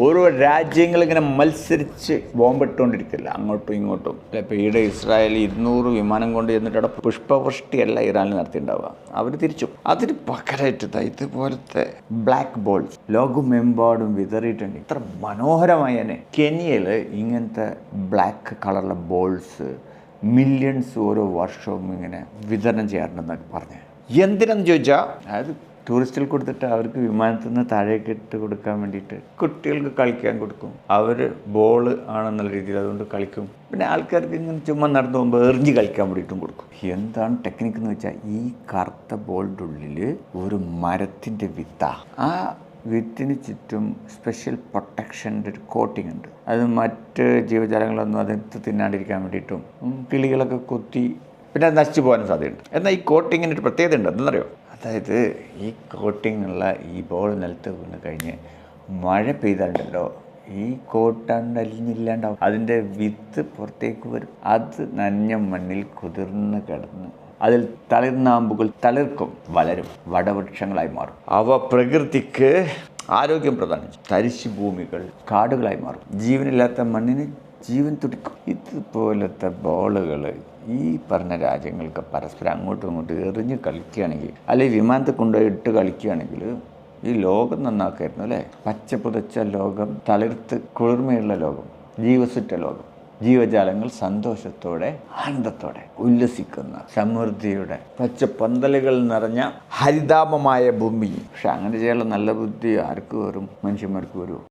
ഓരോ രാജ്യങ്ങൾ ഇങ്ങനെ മത്സരിച്ച് ബോംബിട്ടുകൊണ്ടിരിക്കില്ല അങ്ങോട്ടും ഇങ്ങോട്ടും. അല്ല ഇപ്പോൾ ഈടെ ഇസ്രായേൽ ഇരുന്നൂറ് വിമാനം കൊണ്ട് ചെന്നിട്ട് അവിടെ പുഷ്പവൃഷ്ടിയല്ല ഇറാനിൽ നടത്തിയിട്ടുണ്ടാവുക. അവർ തിരിച്ചു. അതിന് പകരമായിട്ട് ഇതുപോലത്തെ ബ്ലാക്ക് ബോൾസ് ലോകമെമ്പാടും വിതറിയിട്ടുണ്ട്. ഇത്ര മനോഹരമായി തന്നെ. കെനിയയിൽ ഇങ്ങനത്തെ ബ്ലാക്ക് കളറിലെ ബോൾസ് മില്യൺസ് ഓരോ വർഷവും ഇങ്ങനെ വിതരണം ചെയ്യാറുണ്ടെന്നൊക്കെ പറഞ്ഞു എന്തിനെന്ന് ചോദിച്ചാൽ അതായത് ടൂറിസ്റ്റിൽ കൊടുത്തിട്ട് അവർക്ക് വിമാനത്തിൽ നിന്ന് താഴേക്ക് ഇട്ട് കൊടുക്കാൻ വേണ്ടിയിട്ട് കുട്ടികൾക്ക് കളിക്കാൻ കൊടുക്കും. അവർ ബോൾ ആണെന്നുള്ള രീതിയിൽ അതുകൊണ്ട് കളിക്കും. പിന്നെ ആൾക്കാർക്ക് ഇങ്ങനെ ചുമ്മാ നടന്നു പോകുമ്പോൾ എറിഞ്ഞ് കളിക്കാൻ വേണ്ടിയിട്ടും കൊടുക്കും. എന്താണ് ടെക്നിക്ക് എന്ന് വെച്ചാൽ ഈ കറുത്ത ബോളിന്റെ ഉള്ളിൽ ഒരു മരത്തിന്റെ വിത്ത. ആ വിത്തിന് ചുറ്റും സ്പെഷ്യൽ പ്രൊട്ടക്ഷന്റെ ഒരു കോട്ടിംഗ് ഉണ്ട്. അത് മറ്റ് ജീവജാലങ്ങളൊന്നും അതെടുത്ത് തിന്നാണ്ടിരിക്കാൻ വേണ്ടിയിട്ടും കിളികളൊക്കെ കൊത്തി പിന്നെ അത് നശിച്ചു പോകാനും സാധ്യതയുണ്ട്. എന്നാൽ ഈ കോട്ടിങ്ങിന് ഒരു പ്രത്യേകത ഉണ്ട്. എന്തെന്നറിയോ? അതായത് ഈ കോട്ടിങ്ങുള്ള ഈ ബോൾ നിലത്ത് വീണ് കഴിഞ്ഞ് മഴ പെയ്താലുണ്ടല്ലോ ഈ കോട്ടാണ്ട് അലിഞ്ഞില്ലാണ്ടാവും അതിന്റെ വിത്ത് പുറത്തേക്ക് വരും. അത് നനഞ്ഞ മണ്ണിൽ കുതിർന്ന് കിടന്ന് അതിൽ തളിർനാമ്പുകൾ തളിർക്കും വളരും വടവൃക്ഷങ്ങളായി മാറും. അവ പ്രകൃതിക്ക് ആരോഗ്യം ചെയ്യും. തരിശു ഭൂമികൾ കാടുകളായി മാറും. ജീവനില്ലാത്ത മണ്ണിന് ജീവൻ തുടിക്കും. ഇതുപോലത്തെ ബോളുകൾ ഈ പറഞ്ഞ രാജ്യങ്ങൾക്ക് പരസ്പരം അങ്ങോട്ടും ഇങ്ങോട്ടും എറിഞ്ഞ് കളിക്കുകയാണെങ്കിൽ അല്ലെങ്കിൽ വിമാനത്തിൽ കൊണ്ടുപോയി ഇട്ട് കളിക്കുകയാണെങ്കിൽ ഈ ലോകം നന്നാക്കായിരുന്നു അല്ലേ? പച്ച പുതച്ച ലോകം തളിർത്ത് കുളിർമയുള്ള ലോകം ജീവസുറ്റ ലോകം ജീവജാലങ്ങൾ സന്തോഷത്തോടെ ആനന്ദത്തോടെ ഉല്ലസിക്കുന്ന സമൃദ്ധിയുടെ പച്ച പന്തലുകൾ നിറഞ്ഞ ഹരിതാപമായ ഭൂമി. പക്ഷെ അങ്ങനെ ചെയ്യാനുള്ള നല്ല ബുദ്ധി ആർക്ക് വരും മനുഷ്യന്മാർക്ക് വരുമോ